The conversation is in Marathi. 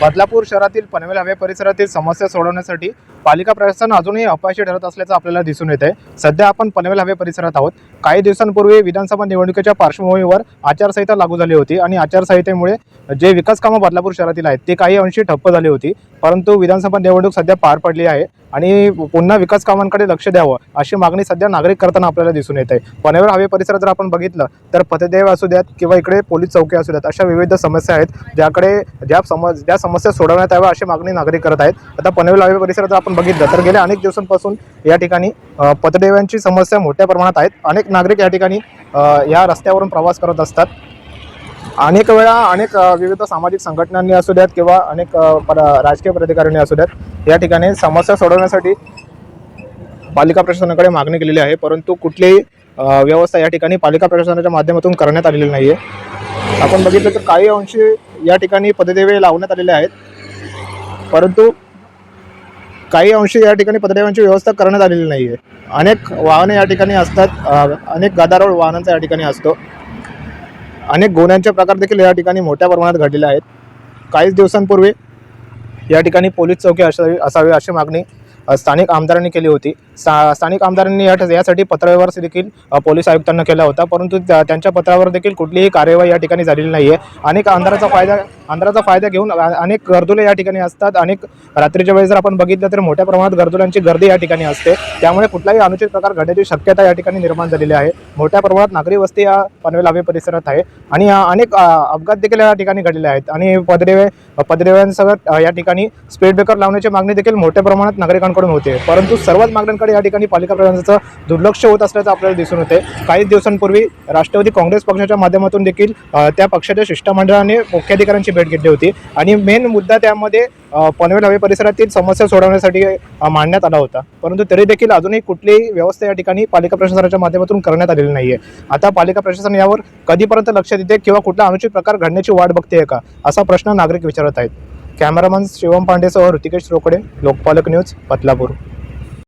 बदलापूर शहरातील पनवेल हवे परिसरातील समस्या सोडवण्यासाठी पालिका प्रशासन अजूनही अपयशी ठरत असल्याचं आपल्याला दिसून येत आहे सध्या आपण पनवेल हवे परिसरात आहोत. काही दिवसांपूर्वी विधानसभा निवडणुकीच्या पार्श्वभूमीवर आचारसंहिता लागू झाली होती आणि आचारसंहितेमुळे जे विकास कामं बदलापूर शहरातील आहेत ते काही अंशी ठप्प झाली होती. परंतु विधानसभा निवडणूक सध्या पार पडली आहे. आणि पुन्हा विकास कामांकडे लक्ष द्यावं अशी मागणी सध्या नागरिक करताना आपल्याला दिसून येत आहे. पनवेल हवे परिसरात जर आपण बघितलं तर पथदेव असू द्यात किंवा इकडे पोलीस चौकी असू द्यात अशा विविध समस्या आहेत ज्याकडे ज्या समज ज्या समस्या सोडवण्यात याव्या अशी मागणी नागरिक करत आहेत. आता पनवेल हवे परिसरात जर आपण बघितलं तर गेल्या अनेक दिवसांपासून या ठिकाणी अ, समस्या मोठ्या प्रमाणात आहेत. अनेक नागरिक या ठिकाणी या रस्त्यावरून प्रवास करत असतात. अनेक वेळा अनेक विविध सामाजिक संघटनांनी असू द्यात किंवा अनेक राजकीय प्राधिकाऱ्यांनी असू द्यात या ठिकाणी समस्या सोडवण्यासाठी पालिका प्रशासनाकडे मागणी केलेली आहे परंतु कुठलीही व्यवस्था या ठिकाणी पालिका प्रशासनाच्या माध्यमातून करण्यात आलेली नाही आहे आपण बघितलं तर काही अंशी या ठिकाणी पददेवे लावण्यात आलेले आहेत परंतु काही अंशी या ठिकाणी पददेवांची व्यवस्था करण्यात आलेली नाही आहे अनेक वाहने या ठिकाणी असतात अनेक गदारोळ वाहनांचा या ठिकाणी असतो. अनेक गुन्ह्यांचे प्रकार देखील या ठिकाणी मोठ्या प्रमाणात घडलेले आहेत. काहीच दिवसांपूर्वी या ठिकाणी पोलीस चौकी असावी असावी अशी मागणी स्थानिक आमदारांनी केली होती. सा स्थानिक आमदारांनी या यासाठी पत्रव्यवहार देखील पोलीस आयुक्तांना केला होता. परंतु त्या- त्यांच्या पत्रावर देखील कुठलीही कार्यवाही या ठिकाणी झालेली नाही आहे अनेक अंधाराचा फायदा अंधाराचा फायदा घेऊन अनेक गर्दुले या ठिकाणी असतात. अनेक रात्रीच्या वेळी जर आपण बघितलं तर मोठ्या प्रमाणात गर्दुल्यांची गर्दी या ठिकाणी असते. त्यामुळे कुठलाही अनुचित प्रकार घडण्याची शक्यता या ठिकाणी निर्माण झालेली आहे. मोठ्या प्रमाणात नागरी वस्ती या पनवेल हवे परिसरात आहे. आणि अनेक अपघात देखील या ठिकाणी घडलेले आहेत. आणि पदरेवे पदरेव्यांसह या ठिकाणी स्पीड ब्रेकर लावण्याची मागणी देखील मोठ्या प्रमाणात नागरिकांकडून होते. परंतु सर्वच मागण्यांकडे या ठिकाणी पालिका प्रशासनाचं दुर्लक्ष होत असल्याचं आपल्याला दिसून होते काही दिवसांपूर्वी राष्ट्रवादी काँग्रेस पक्षाच्या माध्यमातून देखील त्या पक्षाच्या शिष्टमंडळाने मुख्याधिकाऱ्यांची भेट घेतली होती. आणि मेन मुद्दा त्यामध्ये पनवेल हवे परिसरातील समस्या सोडवण्यासाठी मांडण्यात आला होता. परंतु तरी देखील अजूनही कुठलीही व्यवस्था या ठिकाणी पालिका प्रशासनाच्या माध्यमातून करण्यात आलेली नाहीये. आता पालिका प्रशासन यावर कधीपर्यंत लक्ष देते किंवा कुठला अनुचित प्रकार घडण्याची वाट बघते का असा प्रश्न नागरिक विचारत आहेत. कॅमेरामन शिवम पांडेसह ऋतिकेश रोकडे लोकपालक न्यूज बदलापूर.